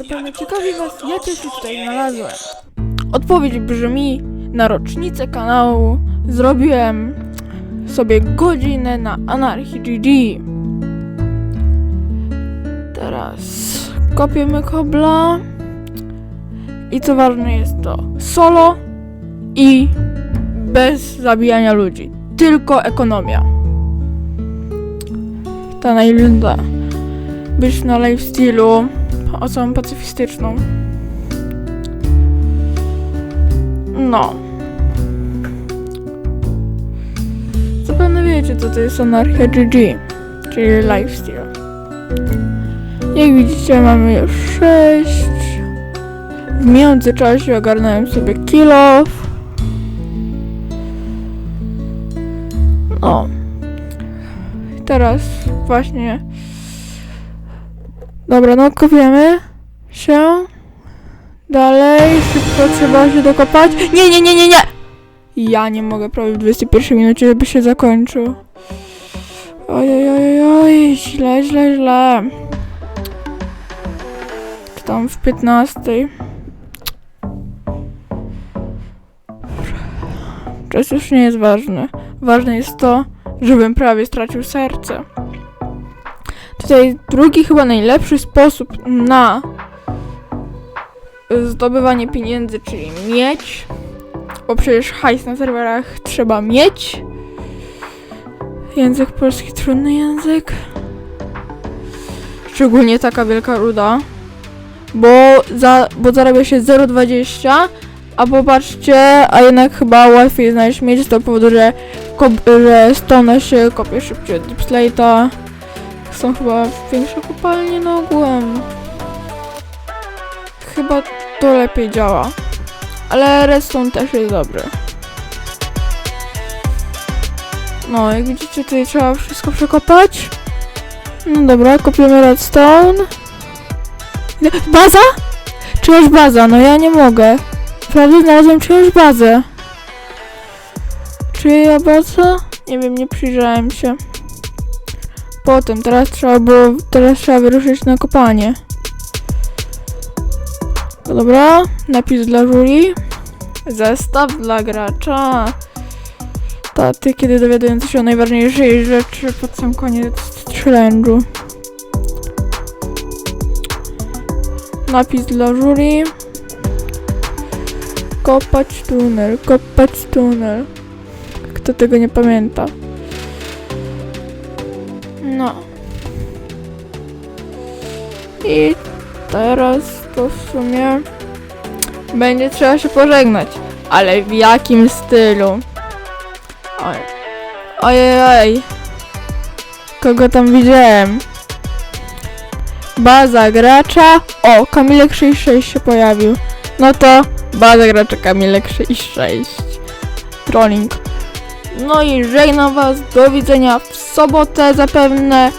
Zapewne ciekawi Was, jak ja się tutaj znalazłem. Odpowiedź brzmi, na rocznicę kanału zrobiłem sobie godzinę na Anarchy GG. Teraz kopiemy kobla. I co ważne jest to solo i bez zabijania ludzi. Tylko ekonomia. Ta najlunda. Być na lifestylu osobą pacyfistyczną. No. Zapewne wiecie, co to jest anarchia GG, czyli lifestyle. Jak widzicie, mamy już 6. W międzyczasie ogarnąłem sobie kill off. No. Teraz właśnie. Dobra, no kopiemy się. Dalej, szybko trzeba się dokopać. Nie, nie, nie, nie, nie! Ja nie mogę prawie w 21 minucie, żeby się zakończył. Oj, oj, oj, oj, źle, źle, źle. Czy tam w 15. Czas już nie jest ważny. Ważne jest to, żebym prawie stracił serce. Tutaj drugi chyba najlepszy sposób na zdobywanie pieniędzy, czyli mieć, bo przecież hajs na serwerach trzeba mieć. Język polski trudny język. Szczególnie taka wielka ruda. Bo, za, bo zarabia się 0,20, a popatrzcie, a jednak chyba łatwiej znaleźć mieć z tego powodu, że, że stone się kopie szybciej od Deepslate'a. Są chyba większe kopalnie na ogółem. Chyba to lepiej działa. Ale redstone też jest dobry. No, jak widzicie, tutaj trzeba wszystko przekopać. No dobra, kopiemy redstone. Baza? Czyjaś baza? No ja nie mogę. Prawda, znalazłem czyjąś bazę. Czyja baza? Nie wiem, nie przyjrzałem się. Potem, teraz trzeba było, teraz trzeba wyruszyć na kopanie. No Dobra, napis dla jury. Zestaw dla gracza. Taty, kiedy dowiadujący się o najważniejszej rzeczy pod sam koniec challenge'u. Napis dla jury. Kopać tunel, kopać tunel. Kto tego nie pamięta? No. I teraz to w sumie będzie trzeba się pożegnać. Ale w jakim stylu? Oj. Ojej, oj. Kogo tam widziałem? Baza gracza. O, Kamilek 66 się pojawił. No to baza gracza Kamilek 66. Trolling. No i żegnam was. Do widzenia w sobotę zapewne.